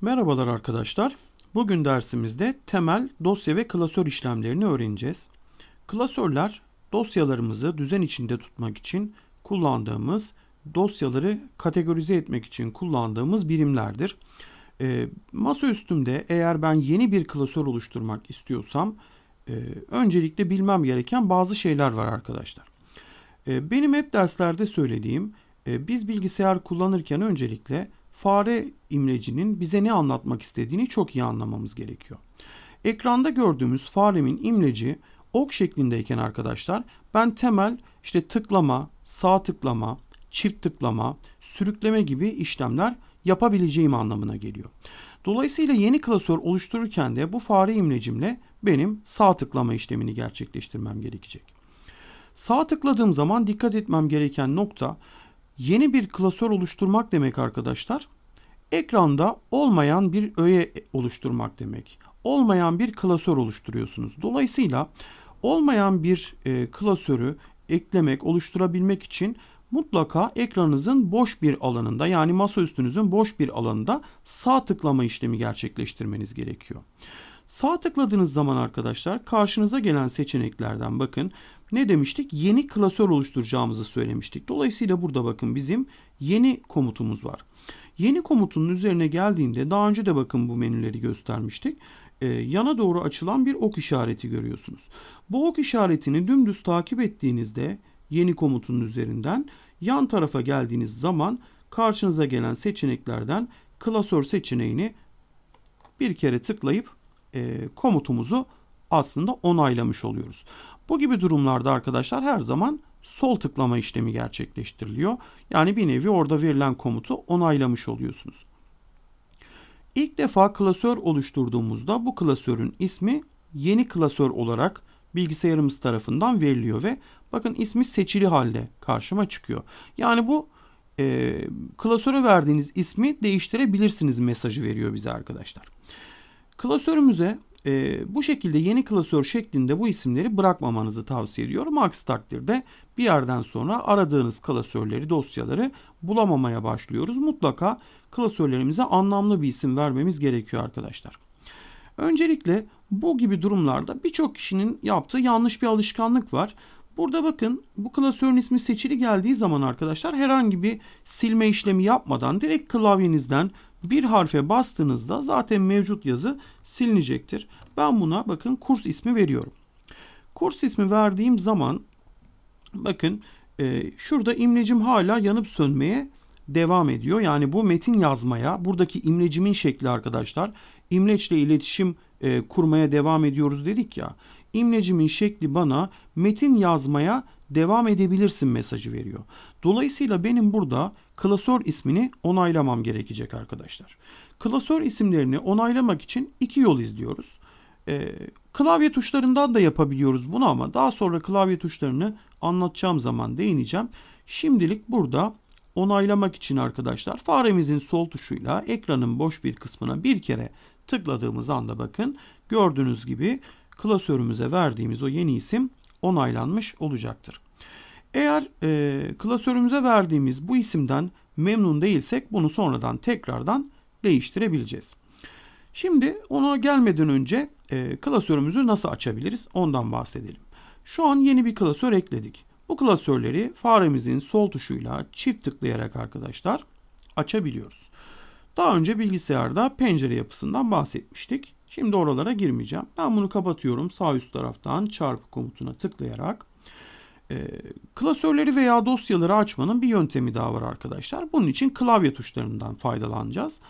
Merhabalar arkadaşlar. Bugün dersimizde temel dosya ve klasör işlemlerini öğreneceğiz. Klasörler dosyalarımızı düzen içinde tutmak için kullandığımız, dosyaları kategorize etmek için kullandığımız birimlerdir. Ee, masa üstümde eğer ben yeni bir klasör oluşturmak istiyorsam e, öncelikle bilmem gereken bazı şeyler var arkadaşlar. E, Benim hep derslerde söylediğim, e, biz bilgisayar kullanırken öncelikle fare imlecinin bize ne anlatmak istediğini çok iyi anlamamız gerekiyor. Ekranda gördüğümüz faremin imleci ok şeklindeyken arkadaşlar ben temel işte tıklama, sağ tıklama, çift tıklama, sürükleme gibi işlemler yapabileceğim anlamına geliyor. Dolayısıyla yeni klasör oluştururken de bu fare imlecimle benim sağ tıklama işlemini gerçekleştirmem gerekecek. Sağ tıkladığım zaman dikkat etmem gereken nokta yeni bir klasör oluşturmak demek arkadaşlar. Ekranda olmayan bir öğe oluşturmak demek. Olmayan bir klasör oluşturuyorsunuz. Dolayısıyla olmayan bir e, klasörü eklemek, oluşturabilmek için mutlaka ekranınızın boş bir alanında yani masa üstünüzün boş bir alanında sağ tıklama işlemi gerçekleştirmeniz gerekiyor. Sağ tıkladığınız zaman arkadaşlar karşınıza gelen seçeneklerden bakın ne demiştik? Yeni klasör oluşturacağımızı söylemiştik. Dolayısıyla burada bakın bizim yeni komutumuz var. Yeni komutunun üzerine geldiğinde daha önce de bakın bu menüleri göstermiştik. Ee, yana doğru açılan bir ok işareti görüyorsunuz. Bu ok işaretini dümdüz takip ettiğinizde yeni komutunun üzerinden yan tarafa geldiğiniz zaman karşınıza gelen seçeneklerden klasör seçeneğini bir kere tıklayıp e, komutumuzu aslında onaylamış oluyoruz. Bu gibi durumlarda arkadaşlar her zaman sol tıklama işlemi gerçekleştiriliyor. Yani bir nevi orada verilen komutu onaylamış oluyorsunuz. İlk defa klasör oluşturduğumuzda bu klasörün ismi yeni klasör olarak bilgisayarımız tarafından veriliyor ve bakın ismi seçili halde karşıma çıkıyor. Yani bu e, klasöre verdiğiniz ismi değiştirebilirsiniz mesajı veriyor bize arkadaşlar. Klasörümüze e, bu şekilde yeni klasör şeklinde bu isimleri bırakmamanızı tavsiye ediyorum. Aksi takdirde bir yerden sonra aradığınız klasörleri, dosyaları bulamamaya başlıyoruz. Mutlaka klasörlerimize anlamlı bir isim vermemiz gerekiyor arkadaşlar. Öncelikle bu gibi durumlarda birçok kişinin yaptığı yanlış bir alışkanlık var. Burada bakın bu klasörün ismi seçili geldiği zaman arkadaşlar herhangi bir silme işlemi yapmadan direkt klavyenizden bir harfe bastığınızda zaten mevcut yazı silinecektir. Ben buna bakın kurs ismi veriyorum. Kurs ismi verdiğim zaman bakın e, şurada imlecim hala yanıp sönmeye devam ediyor. Yani bu metin yazmaya buradaki imlecimin şekli arkadaşlar imleçle iletişim e, kurmaya devam ediyoruz dedik ya. İmlecimin şekli bana metin yazmaya devam edebilirsin mesajı veriyor. Dolayısıyla benim burada klasör ismini onaylamam gerekecek arkadaşlar. Klasör isimlerini onaylamak için iki yol izliyoruz. Ee, klavye tuşlarından da yapabiliyoruz bunu ama daha sonra klavye tuşlarını anlatacağım zaman değineceğim. Şimdilik burada onaylamak için arkadaşlar faremizin sol tuşuyla ekranın boş bir kısmına bir kere tıkladığımız anda bakın gördüğünüz gibi klasörümüze verdiğimiz o yeni isim onaylanmış olacaktır. Eğer e, klasörümüze verdiğimiz bu isimden memnun değilsek bunu sonradan tekrardan değiştirebileceğiz. Şimdi ona gelmeden önce e, klasörümüzü nasıl açabiliriz ondan bahsedelim. Şu an yeni bir klasör ekledik. Bu klasörleri faremizin sol tuşuyla çift tıklayarak arkadaşlar açabiliyoruz. Daha önce bilgisayarda pencere yapısından bahsetmiştik. Şimdi oralara girmeyeceğim. Ben bunu kapatıyorum. Sağ üst taraftan çarpı komutuna tıklayarak. E, klasörleri veya dosyaları açmanın bir yöntemi daha var arkadaşlar. Bunun için klavye tuşlarından faydalanacağız.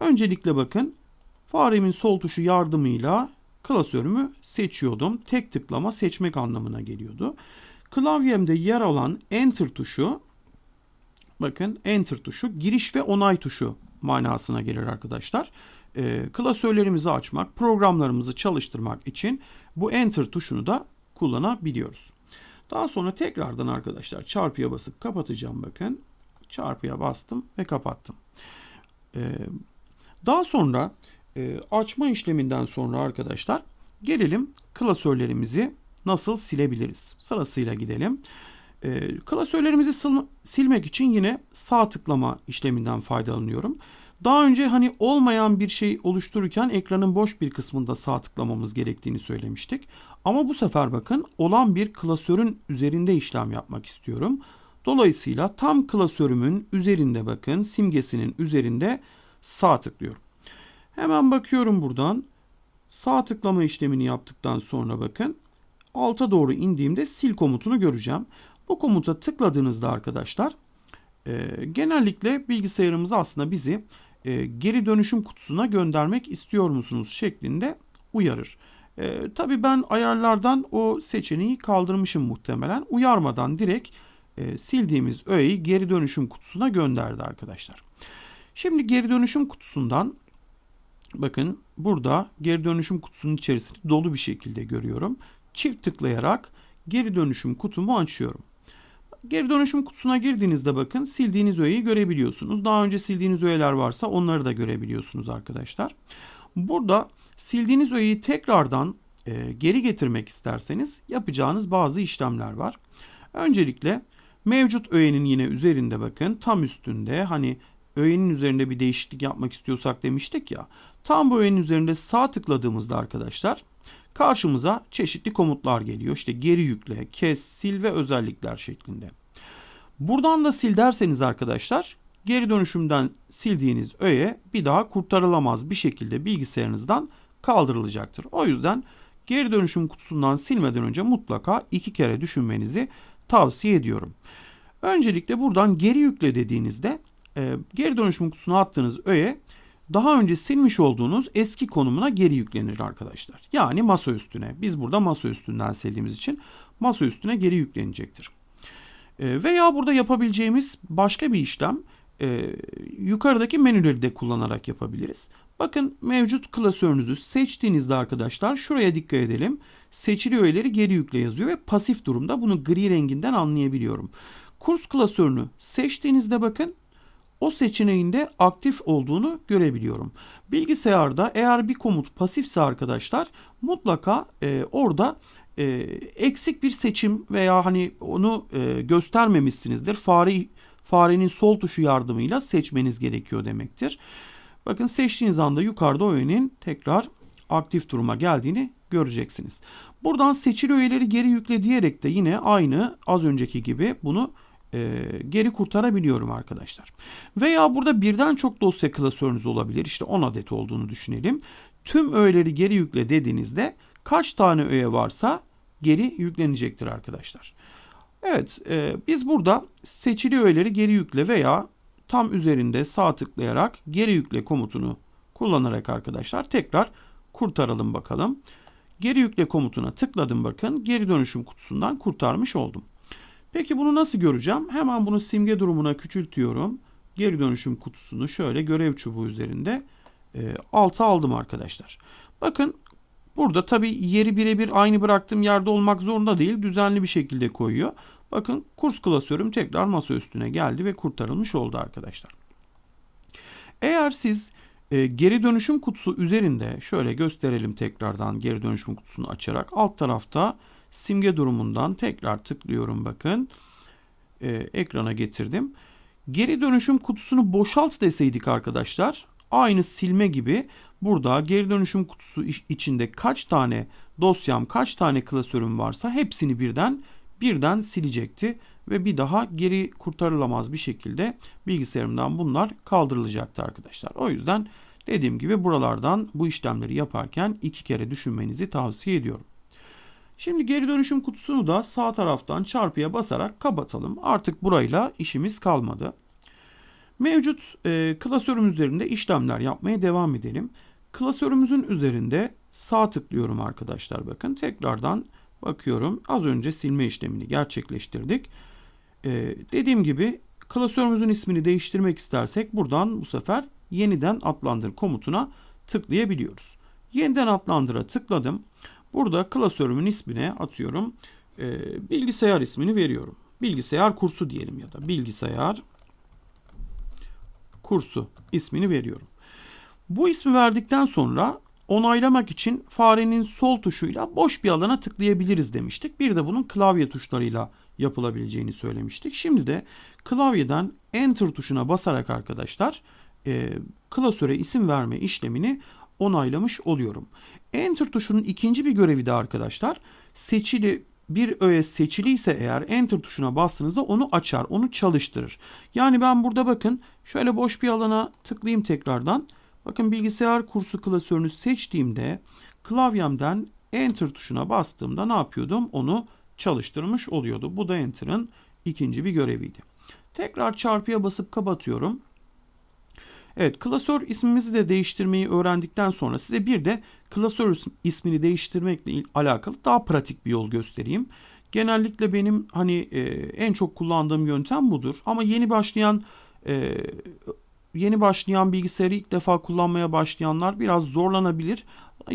Öncelikle bakın faremin sol tuşu yardımıyla klasörümü seçiyordum. Tek tıklama seçmek anlamına geliyordu. Klavyemde yer alan Enter tuşu bakın Enter tuşu giriş ve onay tuşu manasına gelir arkadaşlar. E, klasörlerimizi açmak, programlarımızı çalıştırmak için bu Enter tuşunu da kullanabiliyoruz. Daha sonra tekrardan arkadaşlar çarpıya basıp kapatacağım bakın. Çarpıya bastım ve kapattım. Ee, daha sonra e, açma işleminden sonra arkadaşlar gelelim klasörlerimizi nasıl silebiliriz. Sırasıyla gidelim. E, klasörlerimizi sil silmek için yine sağ tıklama işleminden faydalanıyorum. Daha önce hani olmayan bir şey oluştururken ekranın boş bir kısmında sağ tıklamamız gerektiğini söylemiştik. Ama bu sefer bakın olan bir klasörün üzerinde işlem yapmak istiyorum. Dolayısıyla tam klasörümün üzerinde bakın simgesinin üzerinde sağ tıklıyorum. Hemen bakıyorum buradan. Sağ tıklama işlemini yaptıktan sonra bakın alta doğru indiğimde sil komutunu göreceğim. Bu komuta tıkladığınızda arkadaşlar e, genellikle bilgisayarımız aslında bizi e, geri dönüşüm kutusuna göndermek istiyor musunuz şeklinde uyarır. E, Tabi ben ayarlardan o seçeneği kaldırmışım muhtemelen. Uyarmadan direkt e, sildiğimiz öğeyi geri dönüşüm kutusuna gönderdi arkadaşlar. Şimdi geri dönüşüm kutusundan bakın burada geri dönüşüm kutusunun içerisinde dolu bir şekilde görüyorum. Çift tıklayarak geri dönüşüm kutumu açıyorum. Geri dönüşüm kutusuna girdiğinizde bakın sildiğiniz öğeyi görebiliyorsunuz. Daha önce sildiğiniz öğeler varsa onları da görebiliyorsunuz arkadaşlar. Burada sildiğiniz öğeyi tekrardan e, geri getirmek isterseniz yapacağınız bazı işlemler var. Öncelikle mevcut öğenin yine üzerinde bakın tam üstünde hani öğenin üzerinde bir değişiklik yapmak istiyorsak demiştik ya. Tam bu öğenin üzerinde sağ tıkladığımızda arkadaşlar karşımıza çeşitli komutlar geliyor. İşte geri yükle, kes, sil ve özellikler şeklinde. Buradan da sil derseniz arkadaşlar geri dönüşümden sildiğiniz öğe bir daha kurtarılamaz bir şekilde bilgisayarınızdan kaldırılacaktır. O yüzden geri dönüşüm kutusundan silmeden önce mutlaka iki kere düşünmenizi tavsiye ediyorum. Öncelikle buradan geri yükle dediğinizde e, geri dönüşüm kutusuna attığınız öğe daha önce silmiş olduğunuz eski konumuna geri yüklenir arkadaşlar. Yani masa üstüne. Biz burada masa üstünden sildiğimiz için masa üstüne geri yüklenecektir. E, veya burada yapabileceğimiz başka bir işlem e, yukarıdaki menüleri de kullanarak yapabiliriz. Bakın mevcut klasörünüzü seçtiğinizde arkadaşlar şuraya dikkat edelim. Seçili öğeleri geri yükle yazıyor ve pasif durumda bunu gri renginden anlayabiliyorum. Kurs klasörünü seçtiğinizde bakın o seçeneğinde aktif olduğunu görebiliyorum. Bilgisayarda eğer bir komut pasifse arkadaşlar mutlaka e, orada e, eksik bir seçim veya hani onu e, göstermemişsinizdir. Fare farenin sol tuşu yardımıyla seçmeniz gerekiyor demektir. Bakın seçtiğiniz anda yukarıda öğenin tekrar aktif duruma geldiğini göreceksiniz. Buradan seçili öğeleri geri yükle diyerek de yine aynı az önceki gibi bunu e, geri kurtarabiliyorum arkadaşlar. Veya burada birden çok dosya klasörünüz olabilir. İşte 10 adet olduğunu düşünelim. Tüm öğeleri geri yükle dediğinizde kaç tane öğe varsa geri yüklenecektir arkadaşlar. Evet e, biz burada seçili öğeleri geri yükle veya tam üzerinde sağ tıklayarak geri yükle komutunu kullanarak arkadaşlar tekrar kurtaralım bakalım. Geri yükle komutuna tıkladım bakın geri dönüşüm kutusundan kurtarmış oldum. Peki bunu nasıl göreceğim? Hemen bunu simge durumuna küçültüyorum. Geri dönüşüm kutusunu şöyle görev çubuğu üzerinde e, alta aldım arkadaşlar. Bakın burada tabi yeri birebir aynı bıraktığım yerde olmak zorunda değil. Düzenli bir şekilde koyuyor. Bakın kurs klasörüm tekrar masa üstüne geldi ve kurtarılmış oldu arkadaşlar. Eğer siz e, geri dönüşüm kutusu üzerinde şöyle gösterelim tekrardan geri dönüşüm kutusunu açarak alt tarafta simge durumundan tekrar tıklıyorum bakın. E, ekrana getirdim. Geri dönüşüm kutusunu boşalt deseydik arkadaşlar aynı silme gibi burada geri dönüşüm kutusu içinde kaç tane dosyam kaç tane klasörüm varsa hepsini birden birden silecekti ve bir daha geri kurtarılamaz bir şekilde bilgisayarımdan bunlar kaldırılacaktı arkadaşlar. O yüzden dediğim gibi buralardan bu işlemleri yaparken iki kere düşünmenizi tavsiye ediyorum. Şimdi geri dönüşüm kutusunu da sağ taraftan çarpıya basarak kapatalım. Artık burayla işimiz kalmadı. Mevcut e, klasörüm üzerinde işlemler yapmaya devam edelim. Klasörümüzün üzerinde sağ tıklıyorum arkadaşlar bakın. Tekrardan bakıyorum. Az önce silme işlemini gerçekleştirdik. E, dediğim gibi klasörümüzün ismini değiştirmek istersek buradan bu sefer yeniden adlandır komutuna tıklayabiliyoruz. Yeniden adlandıra tıkladım. Burada klasörümün ismine atıyorum e, bilgisayar ismini veriyorum. Bilgisayar kursu diyelim ya da bilgisayar kursu ismini veriyorum. Bu ismi verdikten sonra onaylamak için farenin sol tuşuyla boş bir alana tıklayabiliriz demiştik. Bir de bunun klavye tuşlarıyla yapılabileceğini söylemiştik. Şimdi de klavyeden Enter tuşuna basarak arkadaşlar e, klasöre isim verme işlemini onaylamış oluyorum. Enter tuşunun ikinci bir görevi de arkadaşlar seçili bir öğe seçiliyse eğer Enter tuşuna bastığınızda onu açar, onu çalıştırır. Yani ben burada bakın şöyle boş bir alana tıklayayım tekrardan. Bakın bilgisayar kursu klasörünü seçtiğimde klavyemden Enter tuşuna bastığımda ne yapıyordum? Onu çalıştırmış oluyordu. Bu da Enter'ın ikinci bir göreviydi. Tekrar çarpıya basıp kapatıyorum. Evet klasör ismimizi de değiştirmeyi öğrendikten sonra size bir de klasör ismini değiştirmekle alakalı daha pratik bir yol göstereyim. Genellikle benim hani e, en çok kullandığım yöntem budur. Ama yeni başlayan e, yeni başlayan bilgisayarı ilk defa kullanmaya başlayanlar biraz zorlanabilir.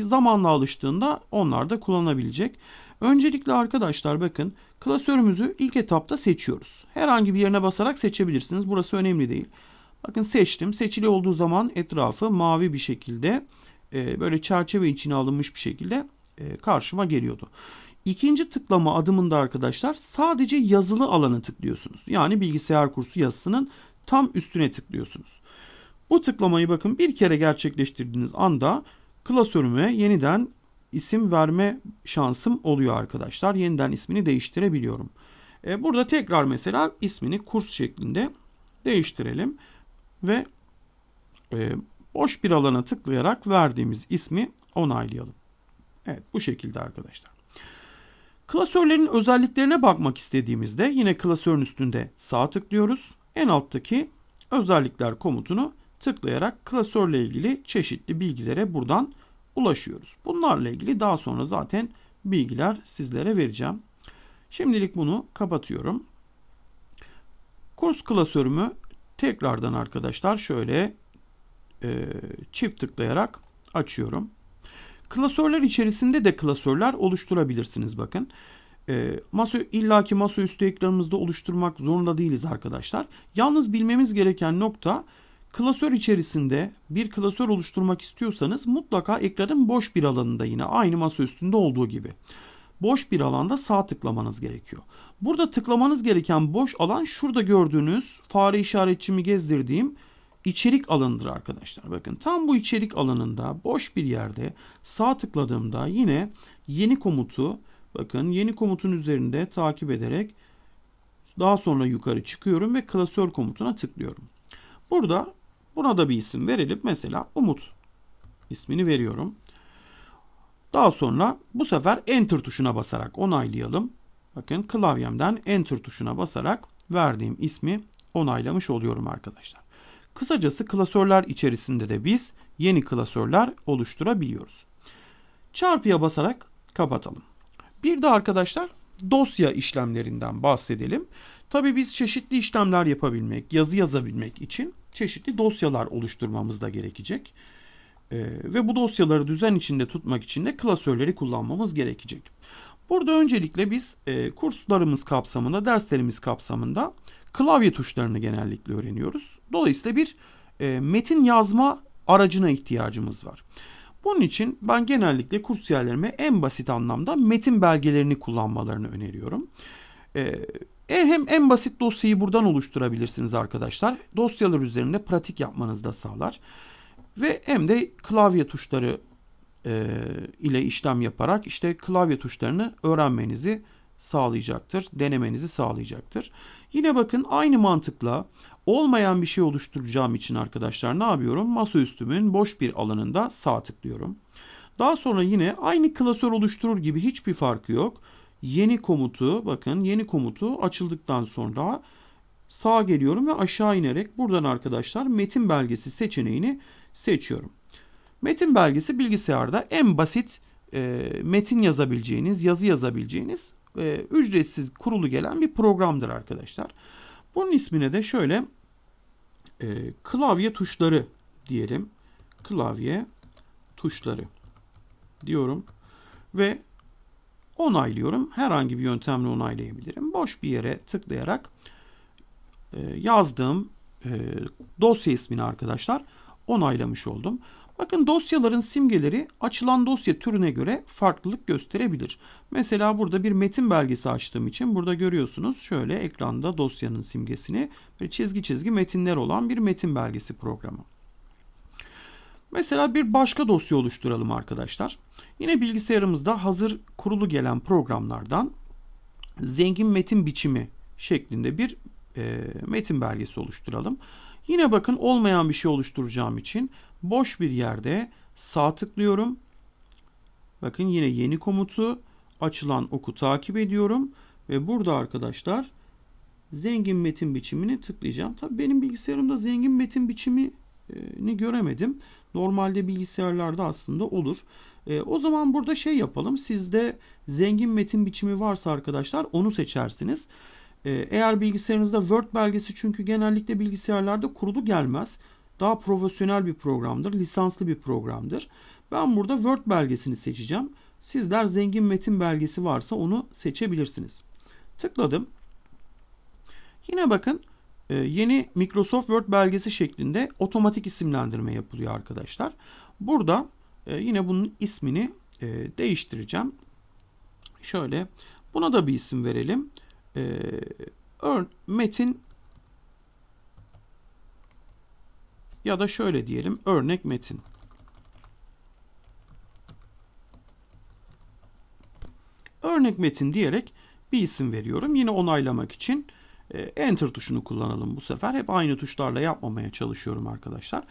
Zamanla alıştığında onlar da kullanabilecek. Öncelikle arkadaşlar bakın klasörümüzü ilk etapta seçiyoruz. Herhangi bir yerine basarak seçebilirsiniz. Burası önemli değil. Bakın seçtim. Seçili olduğu zaman etrafı mavi bir şekilde e, böyle çerçeve içine alınmış bir şekilde e, karşıma geliyordu. İkinci tıklama adımında arkadaşlar sadece yazılı alanı tıklıyorsunuz. Yani bilgisayar kursu yazısının tam üstüne tıklıyorsunuz. Bu tıklamayı bakın bir kere gerçekleştirdiğiniz anda klasörüme yeniden isim verme şansım oluyor arkadaşlar. Yeniden ismini değiştirebiliyorum. E, burada tekrar mesela ismini kurs şeklinde değiştirelim ve e, boş bir alana tıklayarak verdiğimiz ismi onaylayalım. Evet bu şekilde arkadaşlar. Klasörlerin özelliklerine bakmak istediğimizde yine klasörün üstünde sağ tıklıyoruz. En alttaki özellikler komutunu tıklayarak klasörle ilgili çeşitli bilgilere buradan ulaşıyoruz. Bunlarla ilgili daha sonra zaten bilgiler sizlere vereceğim. Şimdilik bunu kapatıyorum. Kurs klasörümü tekrardan arkadaşlar şöyle e, çift tıklayarak açıyorum. Klasörler içerisinde de klasörler oluşturabilirsiniz bakın. E, masa illaki masaüstü ekranımızda oluşturmak zorunda değiliz arkadaşlar. Yalnız bilmemiz gereken nokta klasör içerisinde bir klasör oluşturmak istiyorsanız mutlaka ekranın boş bir alanında yine aynı masa üstünde olduğu gibi boş bir alanda sağ tıklamanız gerekiyor. Burada tıklamanız gereken boş alan şurada gördüğünüz fare işaretçimi gezdirdiğim içerik alanıdır arkadaşlar. Bakın tam bu içerik alanında boş bir yerde sağ tıkladığımda yine yeni komutu bakın yeni komutun üzerinde takip ederek daha sonra yukarı çıkıyorum ve klasör komutuna tıklıyorum. Burada buna da bir isim verelim. Mesela Umut ismini veriyorum. Daha sonra bu sefer Enter tuşuna basarak onaylayalım. Bakın klavyemden Enter tuşuna basarak verdiğim ismi onaylamış oluyorum arkadaşlar. Kısacası klasörler içerisinde de biz yeni klasörler oluşturabiliyoruz. Çarpıya basarak kapatalım. Bir de arkadaşlar dosya işlemlerinden bahsedelim. Tabi biz çeşitli işlemler yapabilmek, yazı yazabilmek için çeşitli dosyalar oluşturmamız da gerekecek. Ee, ve bu dosyaları düzen içinde tutmak için de klasörleri kullanmamız gerekecek. Burada öncelikle biz e, kurslarımız kapsamında, derslerimiz kapsamında klavye tuşlarını genellikle öğreniyoruz. Dolayısıyla bir e, metin yazma aracına ihtiyacımız var. Bunun için ben genellikle kursiyerlerime en basit anlamda metin belgelerini kullanmalarını öneriyorum. E, hem en basit dosyayı buradan oluşturabilirsiniz arkadaşlar. Dosyalar üzerinde pratik yapmanızı da sağlar. Ve hem de klavye tuşları e, ile işlem yaparak işte klavye tuşlarını öğrenmenizi sağlayacaktır. Denemenizi sağlayacaktır. Yine bakın aynı mantıkla olmayan bir şey oluşturacağım için arkadaşlar ne yapıyorum? Masaüstümün boş bir alanında sağ tıklıyorum. Daha sonra yine aynı klasör oluşturur gibi hiçbir farkı yok. Yeni komutu bakın yeni komutu açıldıktan sonra sağa geliyorum ve aşağı inerek buradan arkadaşlar metin belgesi seçeneğini seçiyorum. Metin belgesi bilgisayarda en basit e, metin yazabileceğiniz, yazı yazabileceğiniz e, ücretsiz kurulu gelen bir programdır arkadaşlar. Bunun ismine de şöyle e, klavye tuşları diyelim. Klavye tuşları diyorum ve onaylıyorum. Herhangi bir yöntemle onaylayabilirim. Boş bir yere tıklayarak e, yazdığım e, dosya ismini arkadaşlar onaylamış oldum. Bakın dosyaların simgeleri açılan dosya türüne göre farklılık gösterebilir. Mesela burada bir metin belgesi açtığım için burada görüyorsunuz şöyle ekranda dosyanın simgesini ve çizgi çizgi metinler olan bir metin belgesi programı. Mesela bir başka dosya oluşturalım arkadaşlar. Yine bilgisayarımızda hazır kurulu gelen programlardan zengin metin biçimi şeklinde bir e, metin belgesi oluşturalım. Yine bakın olmayan bir şey oluşturacağım için boş bir yerde sağ tıklıyorum. Bakın yine yeni komutu açılan oku takip ediyorum ve burada arkadaşlar zengin metin biçimini tıklayacağım. Tabii benim bilgisayarımda zengin metin biçimini göremedim. Normalde bilgisayarlarda aslında olur. E, o zaman burada şey yapalım. Sizde zengin metin biçimi varsa arkadaşlar onu seçersiniz. E, eğer bilgisayarınızda Word belgesi çünkü genellikle bilgisayarlarda kurulu gelmez. Daha profesyonel bir programdır, lisanslı bir programdır. Ben burada Word belgesini seçeceğim. Sizler zengin metin belgesi varsa onu seçebilirsiniz. Tıkladım. Yine bakın e, yeni Microsoft Word belgesi şeklinde otomatik isimlendirme yapılıyor arkadaşlar. Burada e, yine bunun ismini e, değiştireceğim. Şöyle buna da bir isim verelim. Metin ya da şöyle diyelim örnek metin. Örnek metin diyerek bir isim veriyorum. Yine onaylamak için e, Enter tuşunu kullanalım bu sefer. Hep aynı tuşlarla yapmamaya çalışıyorum arkadaşlar.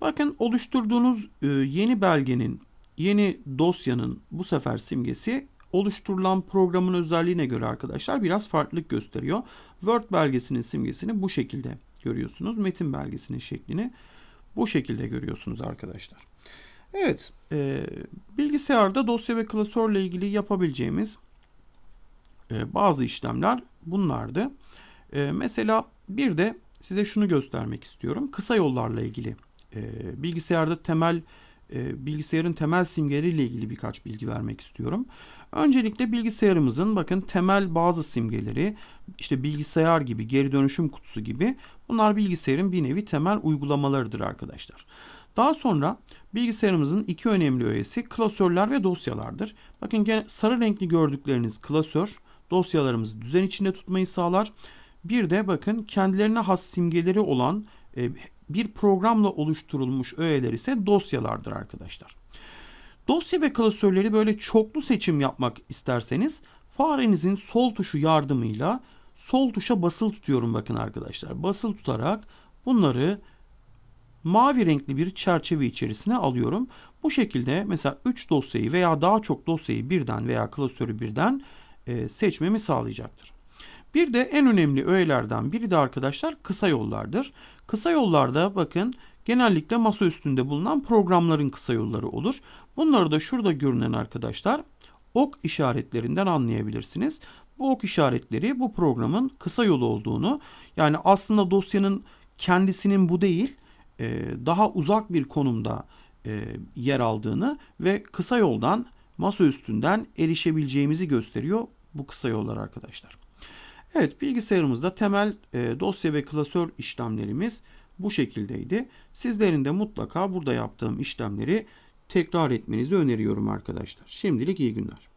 Bakın oluşturduğunuz e, yeni belgenin, yeni dosyanın bu sefer simgesi oluşturulan programın özelliğine göre arkadaşlar biraz farklılık gösteriyor. Word belgesinin simgesini bu şekilde görüyorsunuz. Metin belgesinin şeklini bu şekilde görüyorsunuz arkadaşlar. Evet, e, bilgisayarda dosya ve klasörle ilgili yapabileceğimiz e, bazı işlemler bunlardı. E, mesela bir de size şunu göstermek istiyorum. Kısa yollarla ilgili e, bilgisayarda temel e, bilgisayarın temel simgeleriyle ilgili birkaç bilgi vermek istiyorum. Öncelikle bilgisayarımızın bakın temel bazı simgeleri işte bilgisayar gibi geri dönüşüm kutusu gibi bunlar bilgisayarın bir nevi temel uygulamalarıdır arkadaşlar. Daha sonra bilgisayarımızın iki önemli öğesi klasörler ve dosyalardır. Bakın gene sarı renkli gördükleriniz klasör dosyalarımızı düzen içinde tutmayı sağlar. Bir de bakın kendilerine has simgeleri olan e, bir programla oluşturulmuş öğeler ise dosyalardır arkadaşlar. Dosya ve klasörleri böyle çoklu seçim yapmak isterseniz farenizin sol tuşu yardımıyla sol tuşa basılı tutuyorum bakın arkadaşlar. Basılı tutarak bunları mavi renkli bir çerçeve içerisine alıyorum. Bu şekilde mesela 3 dosyayı veya daha çok dosyayı birden veya klasörü birden e, seçmemi sağlayacaktır. Bir de en önemli öğelerden biri de arkadaşlar kısa yollardır. Kısa yollarda bakın genellikle masa üstünde bulunan programların kısa yolları olur. Bunları da şurada görünen arkadaşlar ok işaretlerinden anlayabilirsiniz. Bu ok işaretleri bu programın kısa yolu olduğunu yani aslında dosyanın kendisinin bu değil e, daha uzak bir konumda e, yer aldığını ve kısa yoldan masa üstünden erişebileceğimizi gösteriyor bu kısa yollar arkadaşlar. Evet bilgisayarımızda temel e, dosya ve klasör işlemlerimiz bu şekildeydi. Sizlerin de mutlaka burada yaptığım işlemleri tekrar etmenizi öneriyorum arkadaşlar. Şimdilik iyi günler.